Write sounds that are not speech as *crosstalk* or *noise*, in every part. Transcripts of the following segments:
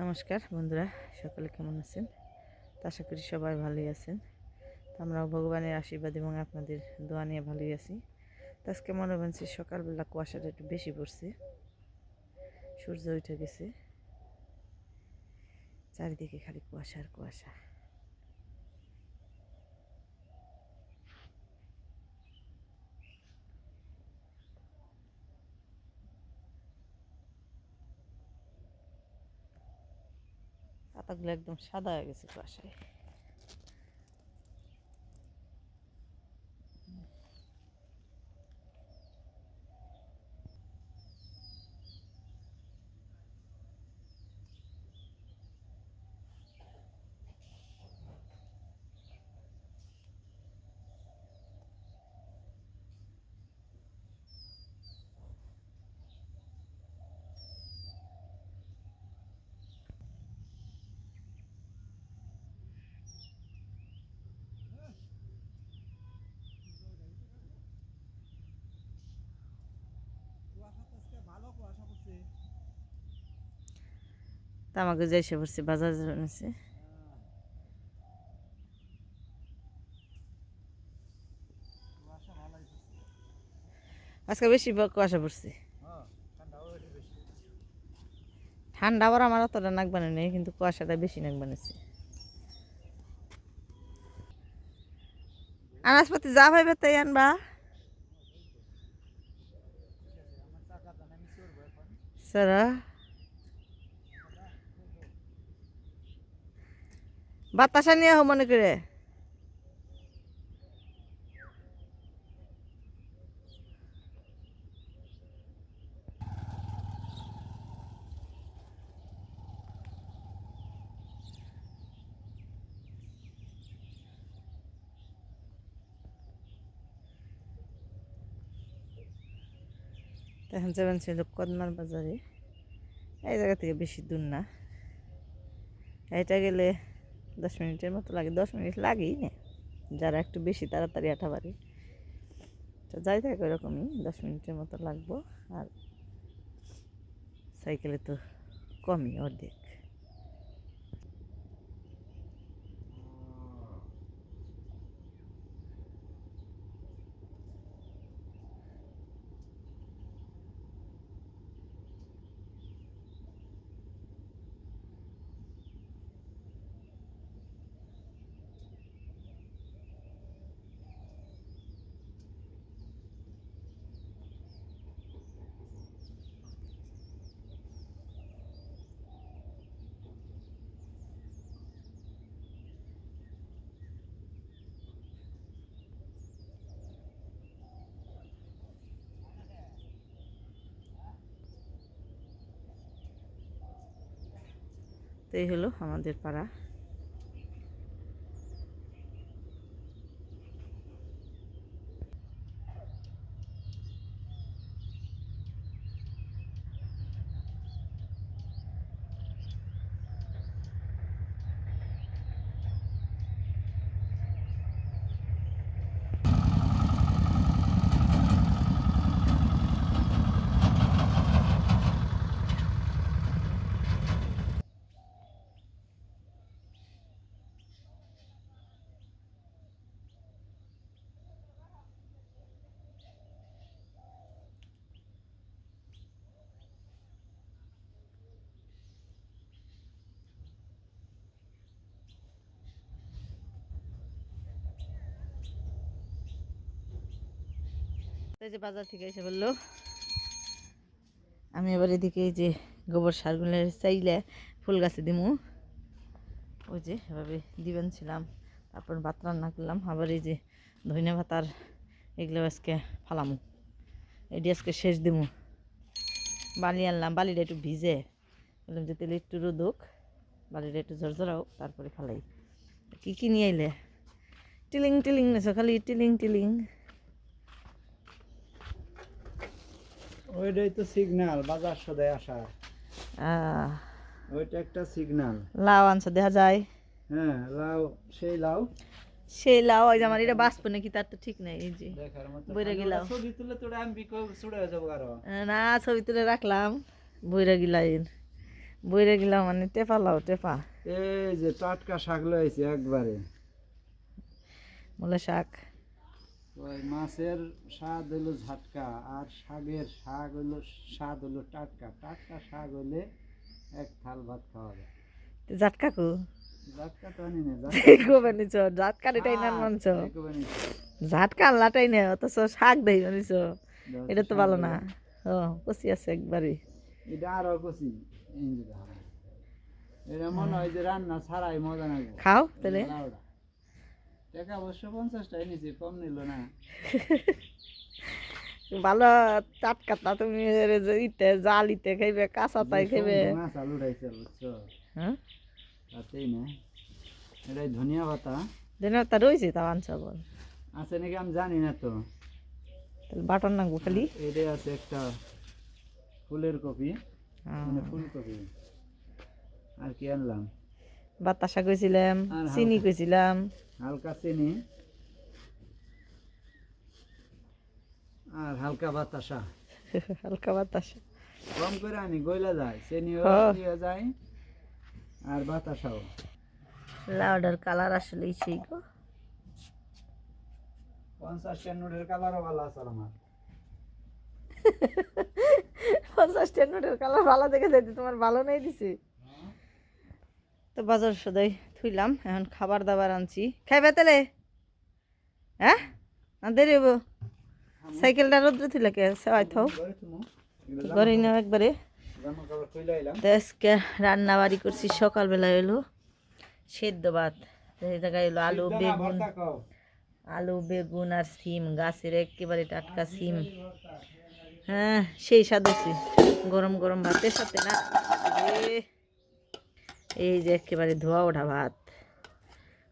নমস্কার বন্ধুরা, সকলে কেমন আছেন? আশা করি সবাই ভালোই আছেন। তো আমরাও ভগবানের আশীর্বাদ এবং আপনাদের দোয়া নিয়ে ভালোই আছি। তো আজকে মনে হচ্ছে সকালবেলা কুয়াশাটা একটু বেশি পড়ছে। সূর্য উঠে গেছে। চারিদিকে খালি কুয়াশা আর কুয়াশা। পাতাগুলো একদম সাদা হয়ে গেছে কুয়াশায়। আমাকে যাইসে পড়ছে বাজার জানাচ্ছে আজকে বেশি কুয়াশা পড়ছে। ঠান্ডা আবার আমার অতটা নাক বানানো নেই কিন্তু কুয়াশাটা বেশি নাক বানাচ্ছে আনাজপাতি যা ভাইবে তাই আনবা। সারা বাতাসা নিয়ে হো মনে করে। এখন যাবেন ছিল কদমার বাজারে। এই জায়গা থেকে বেশি দূর না। এটা গেলে দশ মিনিটের মতো লাগে। দশ মিনিট লাগেই না। যারা একটু বেশি তাড়াতাড়ি আঠা পারে তো যাই থাকে ওরকমই দশ মিনিটের মতো লাগবো। আর সাইকেলে তো কমই অর্ধেক। তো এই হলো আমাদের পাড়া। যে বাজার থেকে এসে বলল। আমি এবার এদিকে এই যে গোবর সারগুলো চাইলে ফুল গাছে দিমু। ওই যে এভাবে দিবেন ছিলাম, তারপর ভাত রান্না করলাম, আবার এই যে ধনে ভাতার এগুলো আজকে ফালামু। এটি আজকে শেষ দিমু। বালি আনলাম, বালিটা একটু ভিজে। বললাম যে তেলে একটু রোদুক বালিটা একটু ঝরঝরাও, তারপরে ফালাই। কী কী নিয়ে আইলে? টিলিং টিলিং নেছো, খালি টিলিং টিলিং। ওইটাই তো সিগন্যাল বাজার সদায় আসা ওইটা একটা সিগন্যাল লাউ আনছো দেখা যায়। হ্যাঁ লাউ সেই লাউ। সেই লাউ ওই যে আমার এটা বাঁচবো নাকি তার তো ঠিক নাই এই যে। বইরা। ওটা ছবি তুলে তোরা আমি বিকো ছুড়ে যাব কারও না ছবি তুলে রাখলাম। বইরা গিলাইন বইরে গেলাম মানে টেপা লাও টেপা। এই যে টাটকা শাক লয়েছে একবারে। মূলা শাক। ওই মাছের স্বাদ হলো ঝাটকা আর শাকের শাক হলো স্বাদ হলো টাটকা। টাটকা শাক হলে এক থাল ভাত খাওয়া যায়। তো জাটকা কু? ঝাটকা তো আনি না জাটকা এটাই না মানছ। ঝাটকা আনলাটাই না অথচ শাক দেই মানিছ এটা তো ভালো না। ও কষি আছে একবারে। এটা আরও কষি। এটা মনে হয় যে রান্না ছাড়াই মজা লাগবে খাও তাহলে। টাকা অবশ্য পঞ্চাশটাই নিছি কম নিল না। *laughs* ভালো টাটকা তা তুমি এর যে ইতে জালিতে খাইবে কাঁচা তাই খাইবে। মাছ আলু উঠাইছে বুঝছ? হ্যাঁ? তাতেই না। এটাই ধনিয়া পাতা। দিন তা রয়েছে তা আনছ বল আছে নাকি আমি জানি না তো। তাহলে বাটন নাকবো খালি? এটাই আছে একটা ফুলের কপি হ্যাঁ। মানে ফুলকপি। আর কি আনলাম? বাতাসা কইছিলাম চিনি কইছিলাম। হালকা চিনি আর হালকা বাতাসা। *laughs* হালকা বাতাসা। কম করে আনি গইলা যায় চিনিও হ্যাঁ। যায় আর বাতাসাও। লাউডার কালার আসলে সেই গো। পঞ্চাশ টেন্নুরের কালারও ভালো আছে আমার। *laughs* পঞ্চাশ টেন্নুটের কালার ভালো দেখে যাইতে তোমার ভালো নেই দিছে। তো বাজার সদাই। থুইলাম এখন খাবার দাবার আনছি। খাইবে তাহলে? হ্যাঁ? না দেরি হব সাইকেলটা রোদ্রে থুইলা কে? সেবাই থাও। ঘরে নাও একবারে। আজকে রান্না বাড়ি করছি সকালবেলা এলো সেদ্ধ ভাত। জায়গায় এলো আলু বেগুন। আলু বেগুন আর সিম গাছের একেবারে টাটকা সিম। হ্যাঁ সেই স্বাদ গরম গরম ভাতের সাথে না? এই যে একেবারে ধোয়া ওঠা ভাত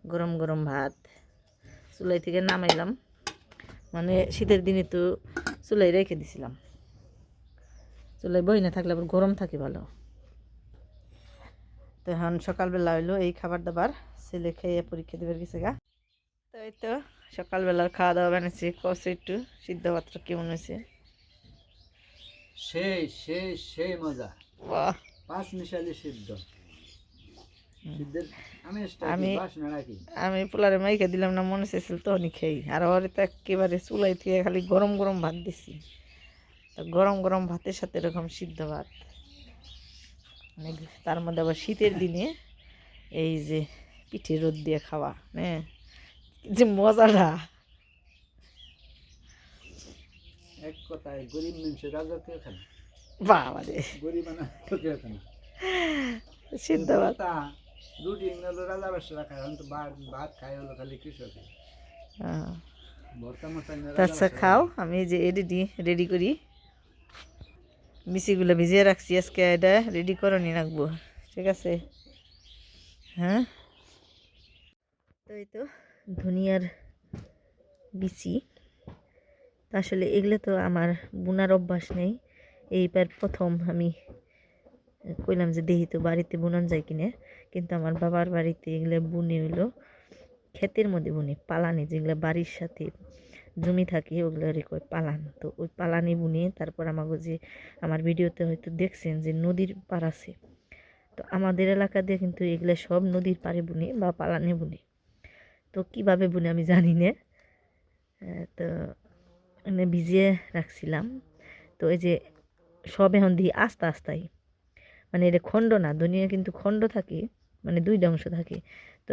গরম গরম ভাত। চুলাই থেকে নামাইলাম মানে শীতের দিনে তো চুলাই রেখে দিছিলাম। চুলাই বই না থাকলে আবার গরম থাকে ভালো। তো এখন সকালবেলা হইল এই খাবার দাবার ছেলে খেয়ে পরীক্ষা দেবার গেছে গা। তো এই তো সকালবেলার খাওয়া দাওয়া বানিয়েছি কষে একটু সিদ্ধ ভাতটা কেমন হয়েছে? সেই সেই সেই মজা। বাহ। পাঁচ মিশালি সিদ্ধ। আমি পোলারে মাইকে দিলাম না মনে চেয়েছিল তখনই খেয়ে। আর ওরে তো একেবারে চুলাই থেকে খালি গরম গরম ভাত দিছি। তো গরম গরম ভাতের সাথে এরকম সিদ্ধ ভাত। মানে তার মধ্যে আবার শীতের দিনে এই যে পিঠে রোদ দিয়ে খাওয়া হ্যাঁ যে মজাটা। এক কথায় গরিব মানুষের রাজা কেউ বাবা রে গরিব আনা কেউ সিদ্ধ ভাত। রুটি হলো রাজা বাসা খায় এখন তো ভাত ভাত খায় হলো খালি কৃষক আচ্ছা খাও আমি যে রেডি রেডি করি। মিশিগুলো ভিজিয়ে রাখছি আজকে এটা রেডি করে নিয়ে রাখব ঠিক আছে? হ্যাঁ? তো এই তো ধনিয়ার বিচি। তো আসলে এগুলো তো আমার বোনার অভ্যাস নেই। এইবার প্রথম আমি কইলাম যে দেখি তো বাড়িতে বুনান যায় কিনে। কিন্তু আমার বাবার বাড়িতে এগুলো বুনে হইল, ক্ষেতের মধ্যে বুনে, পালানি যেগুলো বাড়ির সাথে জমি থাকে ওগুলোরই কয় পালান। তো ওই পালানি বুনে, তারপর আমাকে যে আমার ভিডিওতে হয়তো দেখছেন যে নদীর পার আছে, তো আমাদের এলাকা দিয়ে কিন্তু এগুলো সব নদীর পাড়ে বুনে বা পালানে বুনে। তো কীভাবে বুনে আমি জানি না তো মানে ভিজিয়ে রাখছিলাম, তো এই যে সব এখন দিই আস্তে আস্তাই মানে এটা খণ্ড না দুনিয়া কিন্তু খণ্ড থাকে মানে দুইটা অংশ থাকে। তো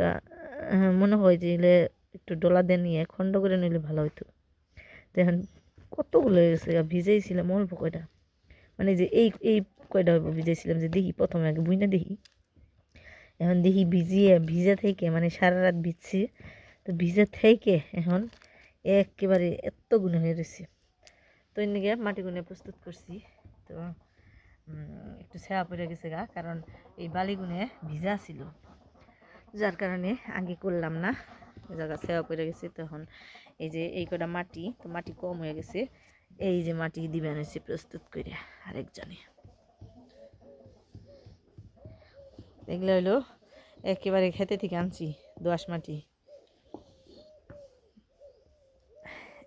মনে হয় যে এগুলো একটু ডোলা দিয়ে নিয়ে খণ্ড করে নিলে ভালো হতো তো এখন কতগুলো গেছে ভিজেইছিলাম অল্প কয়টা। মানে যে এই এই কয়টা হইব ভিজেছিলাম যে দেখি, প্রথমে আগে বুঝনা দেখি। এখন দেখি ভিজিয়ে, ভিজে থেকে মানে সারা রাত ভিজছি। তো ভিজে থেকে এখন একেবারে এত গুণে হয়ে রয়েছে। তো এদিকে মাটি গুনে প্রস্তুত করছি। তো একটু ছেঁড়া পড়ে গেছে গা, কারণ এই বালিগুনে ভিজা ছিল। যার কারণে আগে করলাম না জায়গা সেবা পড়ে গেছে তখন। এই যে এই কটা মাটি, তো মাটি কম হয়ে গেছে, এই যে মাটি দিবেন হয়েছে প্রস্তুত করে আরেকজনে। এগুলো হলো একেবারে খেতে থেকে আনছি, দোয়াশ মাটি।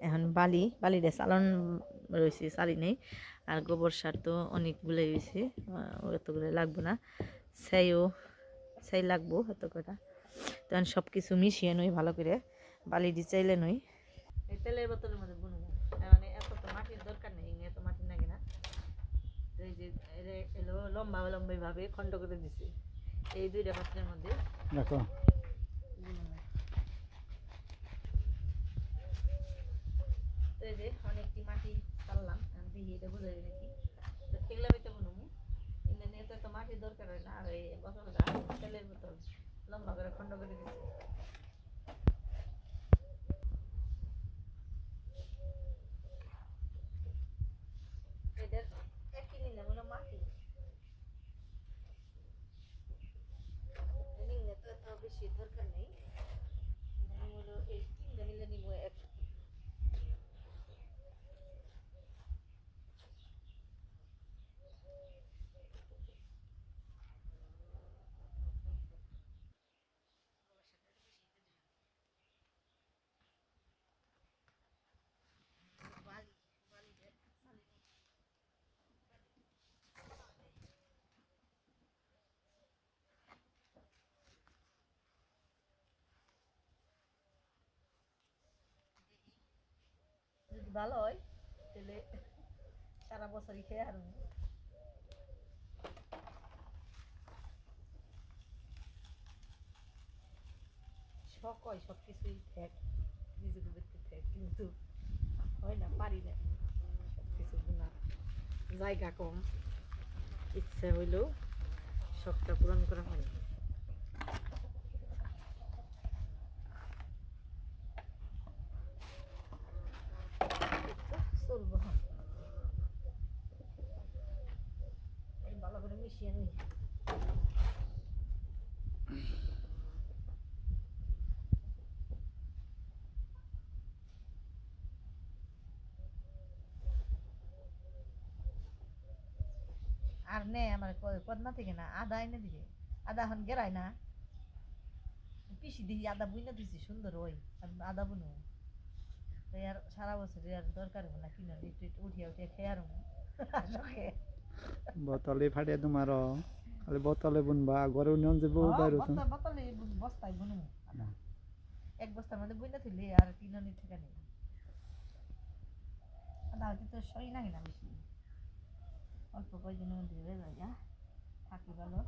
এখন বালি, বালিটা চালন রয়েছে সারি নেই। আর গোবর সার তো অনেকগুলোই হয়েছে আহ, এতগুলো লাগবে না। ছাইও ছাই লাগবো এত কটা। তখন সব কিছু মিশিয়ে নই ভালো করে বালি দিয়ে চাইলে নই। এই তেলের বোতলের মধ্যে বুনবো মানে এত তো মাটির দরকার নেই এত মাটি লাগে না। তো এই যে লম্বা লম্বা ভাবে খণ্ড করে দিছি। এই দুইটা পাত্রের মধ্যে দেখো। তো এই যে ছাড়লাম আমি দেখি এটা বোঝা যায় নাকি তো এগুলো আমি তো বুনবো এগুলো নিয়ে তো এত মাটির দরকার হয় না আর এই বোতলটা তেলের বোতল লম্বা করে খণ্ড করে দিছি এদের একই নিলাম হলো মাটি নিলে তো এত বেশি দরকার নেই নিলাম হলো এই তিনটা নিলে নিব এক বালি বালি দেয় বালি যদি ভালো হয়, তাহলে সারা বছরই খেয়ে আর শখ হয়, সব কিছুই ঠেক নিজেকে দেখতে ঠেক, কিন্তু হয় না, পারি না। সব কিছু না জায়গা কম, ইচ্ছা হইলেও শখটা পূরণ করা হয় না চলবো হ্যাঁ। এই ভালো করে মিশিয়ে নিই আর নে আমার কদমা থেকে না আদা এনে দিবে। আদা এখন গেরাই না। পিসি দিই আদা বুইনা দিছি সুন্দর ওই আদা বুনো। তো আর সারা বছর আর দরকার হবে না কিনে একটু একটু উঠিয়ে উঠিয়ে খেয়ে আর বোতলে ফাটিয়ে তোমার খালি বোতলে বুনবা ঘরে নিয়ম যে বউ বাইর বোতল বস্তায় বুনো। এক বস্তার মধ্যে বুইনা তুলি আর কিনে থেকে নেই। আদা হয়তো তো সই না বেশি। অল্প কয়দিনের মধ্যে হয়ে যায় যা। থাকি ভালো।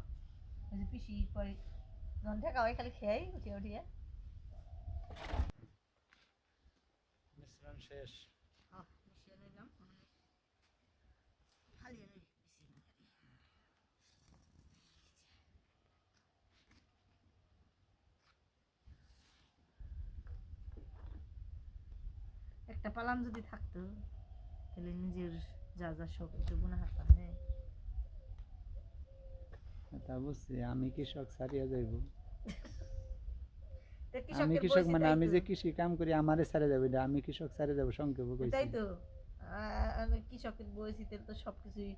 ওই যে পিসি কয় ঠেকা হয় খালি খেয়াই উঠিয়ে উঠিয়ে। মিশ্রণ শেষ। হ্যাঁ মিশিয়ে নিলাম ফালিয়ে একটা পালাম যদি থাকতো তাহলে নিজের যা যা গুণা না তা বুঝছি আমি কৃষক ছাড়িয়ে যাইব। *laughs* আমি কৃষক মানে আমি যে কৃষি কাম করি আমারে ছাড়ে যাবে এটা আমি কৃষক ছাড়ে যাব সংক্ষেপ তাই তো। আমি কৃষকের তাহলে তো সব কিছুই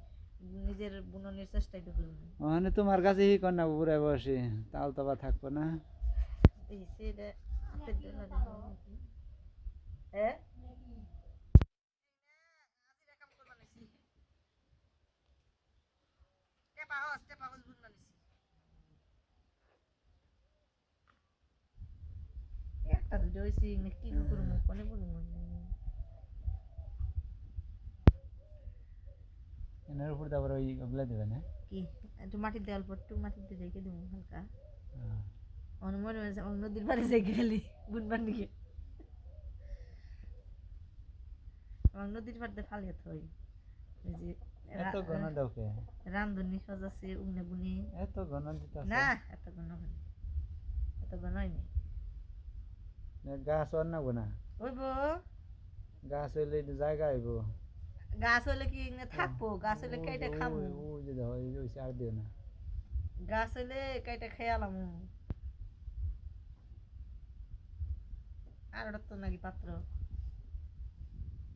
নিজের বুননের চেষ্টাই তো করব ওখানে তোমার কাছে হি কর না বুড়ায় বসে তাল তো বা থাকব না? এই সেটা হাতের ডলা দেখো নাকি। হ্যাঁ একটা দুটো হয়েছে কি করব কোনে বলব এনার উপর তারপর ওই ওগুলা দেবে না কি একটু মাটির দেওয়াল পর একটু মাটির দিয়ে রেখে দেবো হালকা হ্যাঁ। মনে হয়েছে নদীর বাড়ি যাই গেলি বুনবার দিকে আমার নদীর পাড়তে ফালিয়ে থই ওই যে এত ঘন দাও কে রান্ধনি সাজাছে উগনে বুনি এত ঘন দিতে না এত ঘন এত ঘন হয়নি গাছ আর নাবো না ওইব গাছ হইলে জায়গা হইব। গাছ হলে কি থাকব? গাছ হলে কেটে খাব ওই যে দেখো ওই ওই আর দিও না। গাছ হলে কেটে খেয়ালাম আর তো নাকি পাত্র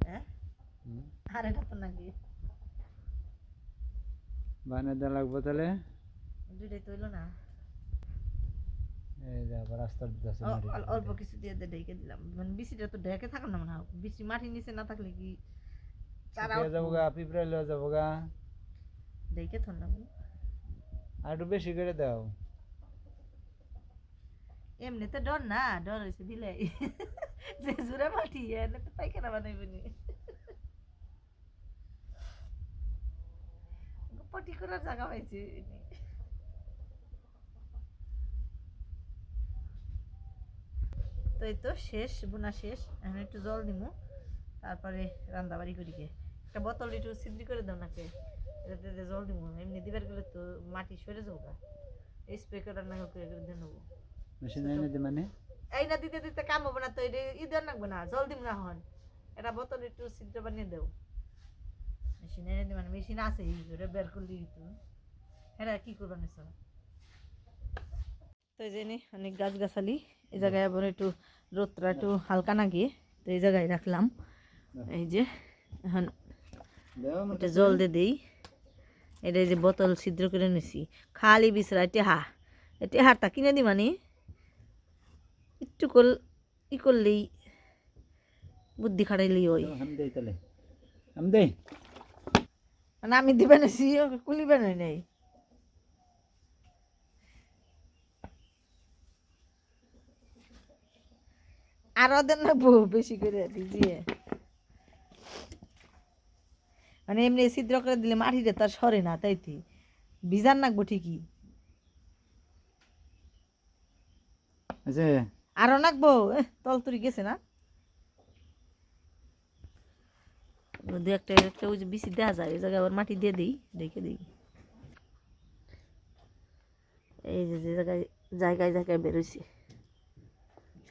হ্যাঁ। আর এটা তো নাকি বানিয়ে দেওয়া লাগবো তাহলে দুইটাই তো হইল না। এই যে আবার রাস্তার দিতে আছে অ- অল- অল্প কিছু দিয়ে দিয়ে ঢেকে দিলাম। মানে বিচিটা তো ঢেকে থাকার না মনে হয় বিচি মাটির নিচে না থাকলে কি চারা শুকিয়ে যাব গা পিঁপড়া লয়ে যাব গা দেখে থন না আর একটু বেশি করে দাও। এমনি তো ডর না ডর হয়েছে দিলে যে জোরে মাটি এনে তো পাইখানা বানাইব নি। পটি করার জায়গা পাইছে তো এই তো শেষ বোনা শেষ। এখন একটু জল দিমু। তারপরে রান্না বাড়ি করিকে একটা বোতল একটু সিদ্ধি করে দাও নাকে। এটাতে জল দিমু এমনি দিবার গেলে তো মাটি সরে যাব গা। স্প্রে করে রান্না করে করে দিয়ে নেব। মেশিন এনে দে মানে? এই না দিতে দিতে কাম হবে না তো এটা ইদার লাগবে না। জল দিম না হন এটা বোতল একটু সিদ্ধ বানিয়ে দেও। মেশিন এনে দিবে না মেশিন আছে ওটা বের করলি তো এটা কি করবা নিছ তো এই জন্য অনেক গাছ গাছালি এই জায়গায় আবার একটু রোদটা একটু হালকা না গিয়ে তো এই জায়গায় রাখলাম। এই যে এখন এটা জল দিয়ে দিই। এটা এই যে বোতল ছিদ্র করে নিছি। খালি বিছরা টেহা। টেহারটা কিনে দি মানে একটু কল ই করলেই বুদ্ধি খাটাইলেই ওই মানে আমি দিবে নাছি ওকে কুলিবে নাই। আর ওদের না বউ বেশি করে দিজিয়ে মানে এমনি ছিদ্র করে দিলে মাটিতে তার সরে না তাইতে ভিজান নাকবো ঠিকই। আরও নাকবো? তলতুরি গেছে না? দু একটা একটা ওই যে বেশি দেওয়া যায় ওই জায়গায় আবার মাটি দিয়ে দিই রেখে দিই। এই যে যে জায়গায় জায়গায় জায়গায় বেরোইছে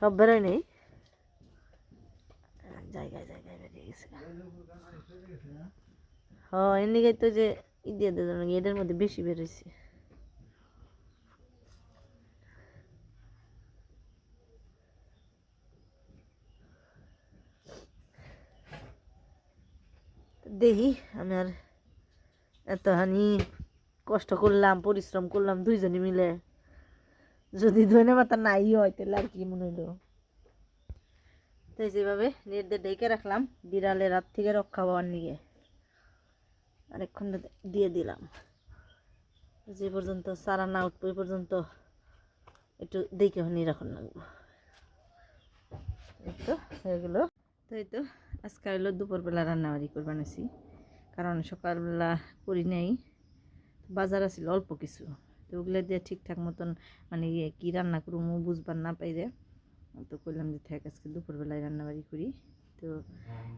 সব বেরোয় নেই? জায়গায় জায়গায় বেরিয়ে গেছে হ্যাঁ এমনি তো যে দিয়ে দেয় এটার মধ্যে বেশি বেরোইছে। দেখি, আমি আর এতখানি কষ্ট করলাম, পরিশ্রম করলাম দুইজনে মিলে। যদি ধনে পাতা নাই হয়, তাহলে আর কি মনে হইল? তো যেভাবে নেট দিয়ে ডেকে রাখলাম বিড়ালের রাত থেকে রক্ষা পাওয়ার নিয়ে। আরেকক্ষণ দিয়ে দিলাম। যে পর্যন্ত সারা না উঠবো ওই পর্যন্ত একটু দেখে হনি রাখুন লাগবো এই তো হয়ে গেলো। তো এই তো আজকে হলো দুপুরবেলা রান্নাবাড়ি করে বানাইছি কারণ সকালবেলা করি নাই। বাজার আছিল অল্প কিছু, তো ওগুলো দিয়ে ঠিকঠাক মতন মানে ইয়ে কী রান্না করব বুঝবার না পাই পাইরে। তো করলাম যে থাক আজকে দুপুরবেলায় রান্নাবাড়ি করি। তো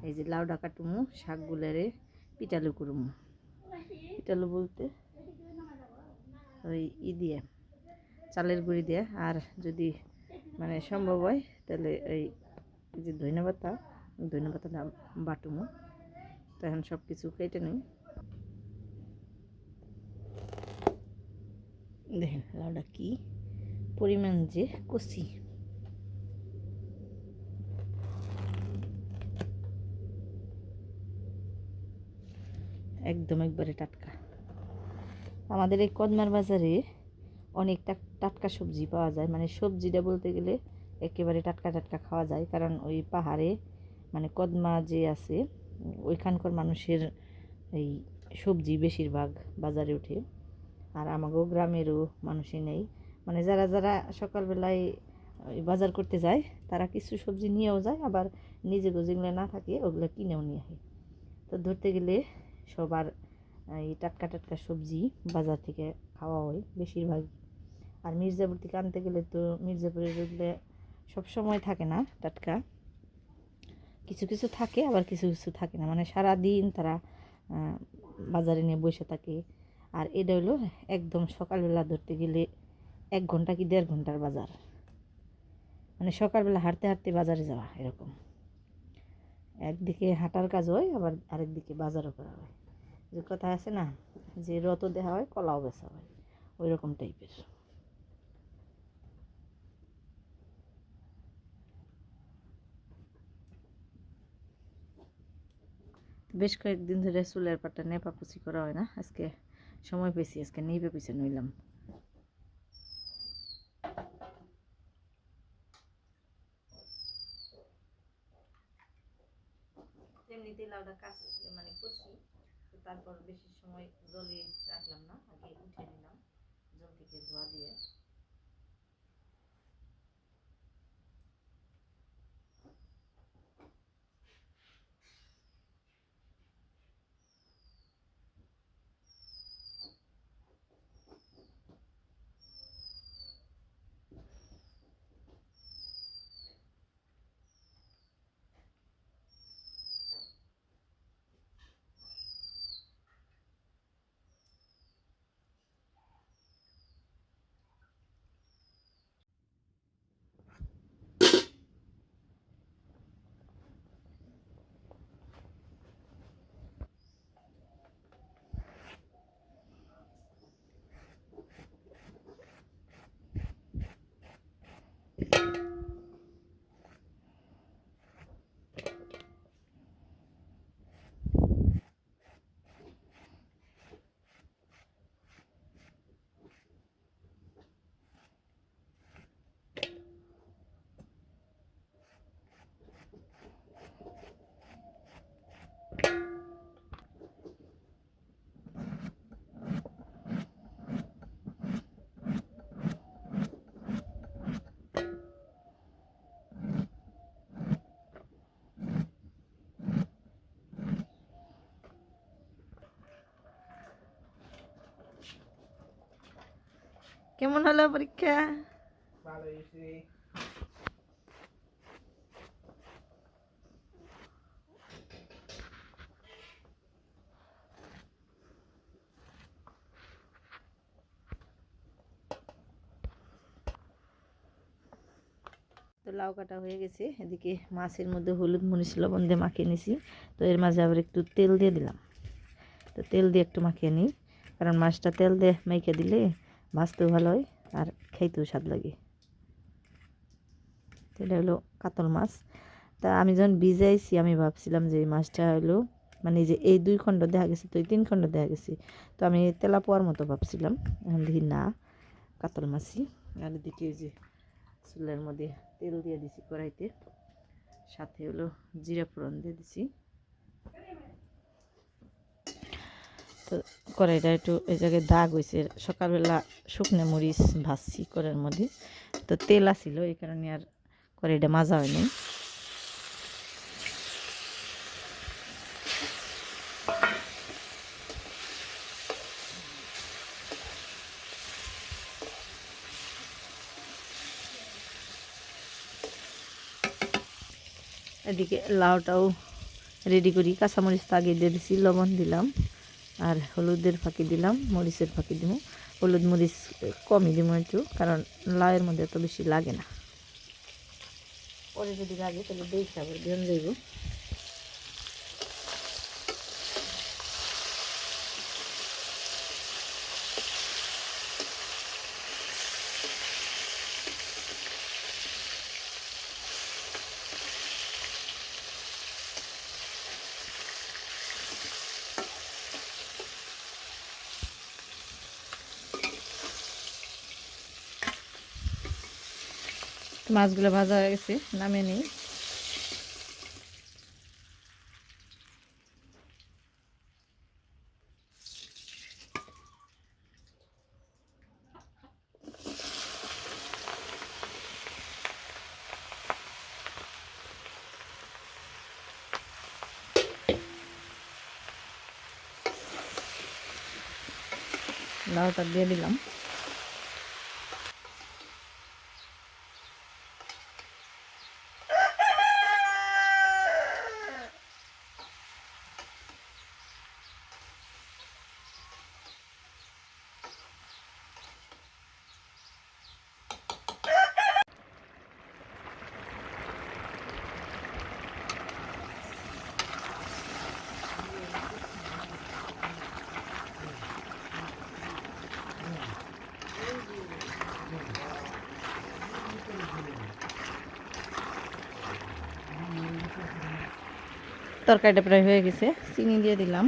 এই যে লাউ ডাকা টুমু শাকগুলারে পিটালু করমু। পিটালু বলতে ওই ই দিয়ে চালের গুঁড়ি দিয়ে। আর যদি মানে সম্ভব হয় তাহলে এই যে ধনে পাতা ধনে পাতাটা বাটুমো। তো এখন সব কিছু কেটে নিই। দেখেন লাউটা কি পরিমাণ যে কষি একদম একবারে টাটকা। আমাদের এই কদমার বাজারে অনেকটা টাটকা সবজি পাওয়া যায়। মানে সবজিটা বলতে গেলে একেবারে টাটকা টাটকা খাওয়া যায়। কারণ ওই পাহাড়ে মানে কদমা যে আছে, ওইখানকার মানুষের এই সবজি বেশিরভাগ বাজারে ওঠে। আর আমাকেও গ্রামেরও মানুষই নেই। মানে যারা যারা সকালবেলায় বাজার করতে যায়, তারা কিছু সবজি নিয়েও যায়, আবার নিজেকে যেগুলো না থাকে, ওগুলো কিনেও নিয়ে আসে তো ধরতে গেলে সবার এই টাটকা টাটকা সবজি বাজার থেকে খাওয়া হয় বেশিরভাগ। আর মির্জাপুর থেকে আনতে গেলে তো মির্জাপুরের ওগুলো সবসময় থাকে না টাটকা। কিছু কিছু থাকে, আবার কিছু কিছু থাকে না। মানে সারা দিন তারা বাজারে নিয়ে বসে থাকে। আর এটা হলো একদম সকালবেলা ধরতে গেলে এক ঘণ্টা কি দেড় ঘণ্টার বাজার। মানে সকালবেলা হাঁটতে হাঁটতে বাজারে যাওয়া এরকম। একদিকে হাঁটার কাজ হয়, আবার আরেকদিকে বাজারও করা হয়। যে কথা আছে না, যে রত দেওয়া হয়, কলাও বেচা হয় ওই রকম টাইপের বেশ কয়েকদিন ধরে চুলের পাটা নেপা নেপাপুচি করা হয় না, আজকে সময় পেয়েছি, আজকে নেইবে পিছে নইলাম। এমনিতেই লাউটা কাজ মানে তারপর বেশি সময় জলে রাখলাম না আগে উঠে নিলাম জল থেকে ধোয়া দিয়ে। কেমন হলো পরীক্ষা? তো লাউ কাটা হয়ে গেছে। এদিকে মাছের মধ্যে হলুদ মরিচ, লবণ দিয়ে মাখিয়ে নিছি। তো এর মাঝে আবার একটু তেল দিয়ে দিলাম। তো তেল দিয়ে একটু মাখিয়ে নিই। কারণ মাছটা তেল দিয়ে মাইকে দিলে ভাজতেও ভালো হয় আর খাইতেও স্বাদ লাগে। এটা হলো কাতল মাছ। তা আমি যখন ভিজাইছি আমি ভাবছিলাম যে এই মাছটা হলো মানে যে এই দুই খণ্ড দেখা গেছে, তো এই তিন খণ্ড দেখা গেছে। তো আমি তেলা পোয়ার মতো ভাবছিলাম, এখন দেখি না, কাতল মাছই। আর ওই যে চুলের মধ্যে তেল দিয়ে দিছি কড়াইতে, সাথে হলো জিরা ফোড়ন দিয়ে দিছি। তো কড়াইটা একটু এই জায়গায় দাগ হয়েছে সকালবেলা শুকনো মরিচ ভাজছি কড়াইয়ের মধ্যে। তো তেল আসিল এই কারণে আর কড়াইটা মাজা হয়নি এদিকে লাউটাও রেডি করি কাঁচামরিচ তো আগে দিয়ে দিছি, লবণ দিলাম। আর হলুদের ফাঁকি দিলাম, মরিচের ফাঁকি দিব। হলুদ মরিচ কমই দিব একটু, কারণ লাউয়ের মধ্যে এত বেশি লাগে না। পরে যদি লাগে তাহলে দেই খাবার দিয়ে যাইব মাছগুলো ভাজা হয়ে গেছে নামে নিই। লাউটা দিয়ে দিলাম। তরকারিটা প্রায় হয়ে গেছে। চিনি দিয়ে দিলাম।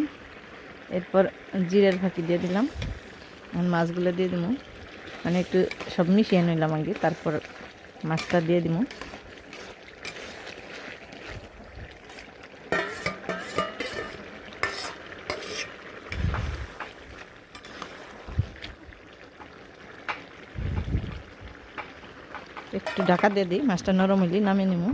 এরপর জিরের ফাঁকি দিয়ে দিলাম। এখন মাছগুলো দিয়ে দিব মানে একটু সব মিশিয়ে নিলাম আগে, তারপর মাছটা দিয়ে দিব একটু ঢাকা দিয়ে দিই, মাছটা নরম হইলি নামিয়ে নেব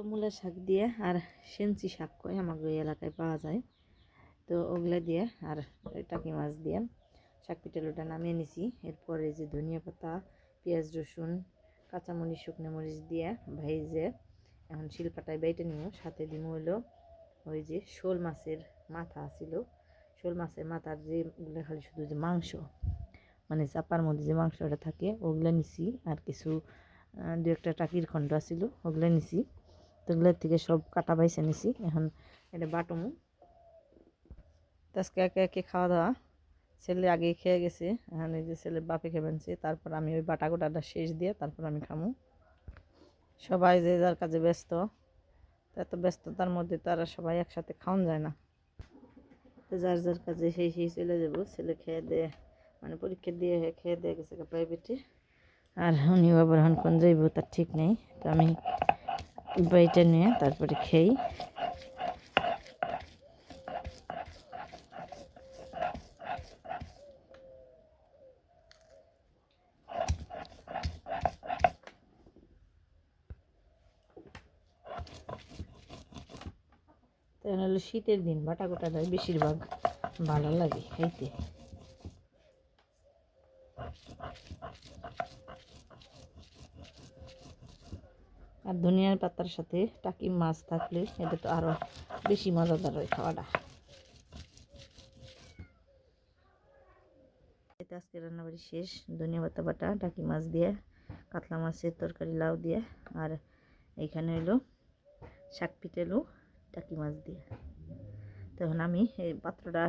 তো মূলা শাক দিয়ে আর সেঞ্চি শাক কয় আমাকে ওই এলাকায় পাওয়া যায়। তো ওগুলা দিয়ে আর টাকি মাছ দিয়ে শাক পিটালুটা নামিয়ে নিছি। এরপরে যে ধনিয়া পাতা, পেঁয়াজ, রসুন, কাঁচামরিচ, শুকনো মরিচ দিয়ে ভাইজে এখন শিলপাটায় বাইটে নিব। সাথে দিব হলো ওই যে শোল মাছের মাথা ছিল শোল মাছের মাথার যে ওগুলো খালি শুধু যে মাংস মানে চাপার মধ্যে যে মাংসটা থাকে ওগুলো নিছি। আর কিছু দু একটা টাকির খণ্ড আছিল, ওগুলো নিছি। তো থেকে সব কাটা বাইছে নিছি, এখন এটা বাটমু। আজকে একে একে খাওয়া দাওয়া। ছেলে আগে খেয়ে গেছে, এখন এই যে ছেলে বাপে খেবেনছে তারপর আমি ওই বাটা গোটাটা শেষ দিয়ে তারপর আমি খামু। সবাই যে যার কাজে ব্যস্ত এত ব্যস্ততার মধ্যে তারা সবাই একসাথে খাওয়ান যায় না। তো যার যার কাজে সেই সেই চলে যাব, ছেলে খেয়ে দিয়ে মানে পরীক্ষা দিয়ে খেয়ে দিয়ে গেছে প্রাইভেটে আর উনি আবার এখন কোন যাইব তার ঠিক নেই, তো আমি বইটা নিয়ে তারপরে খেই। তো এখন হলো শীতের দিন, বাটা গোটাটাই বেশিরভাগ ভালো লাগে খাইতে। আর ধনিয়ার পাতার সাথে টাকি মাছ থাকলে এটা তো আরও বেশি মজাদার হয় খাওয়াটা। এটা আজকে রান্নাবাড়ি শেষ। ধনিয়া পাতা বাটা, টাকি মাছ দিয়ে, কাতলা মাছের তরকারি, লাউ দিয়ে, আর এইখানে হলো শাক পিটেলু টাকি মাছ দিয়ে। তখন আমি এই পাত্রটা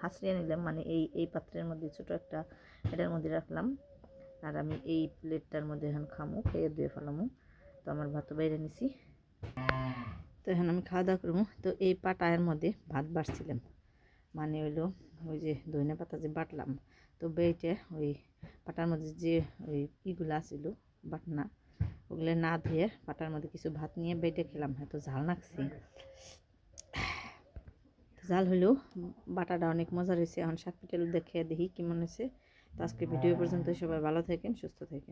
হাসড়িয়ে নিলাম মানে এই এই পাত্রের মধ্যে ছোট একটা এটার মধ্যে রাখলাম। আর আমি এই প্লেটটার মধ্যে এখন খামো, খেয়ে দিয়ে ফেলামো। তো আমার ভাত বাইরে নিছি। তো এখন আমি খাওয়া দাওয়া করব। তো এই পাটায়ের মধ্যে ভাত বাড়ছিলাম। মানে হইল, ওই যে ধনে পাতা যে বাটলাম। তো বেটে ওই পাটার মধ্যে যে ওই ইগুলো আছিল, বাটনা, ওগুলো না ধুয়ে পাটার মধ্যে কিছু ভাত নিয়ে বেটে খেলাম। এত ঝাল লাগছে। ঝাল হলেও বাটাটা অনেক মজা রয়েছে এখন শাক পিটেল দেখে দেখি কেমন হয়েছে। তো আজকে ভিডিও পর্যন্ত সবাই ভালো থাকেন, সুস্থ থাকেন।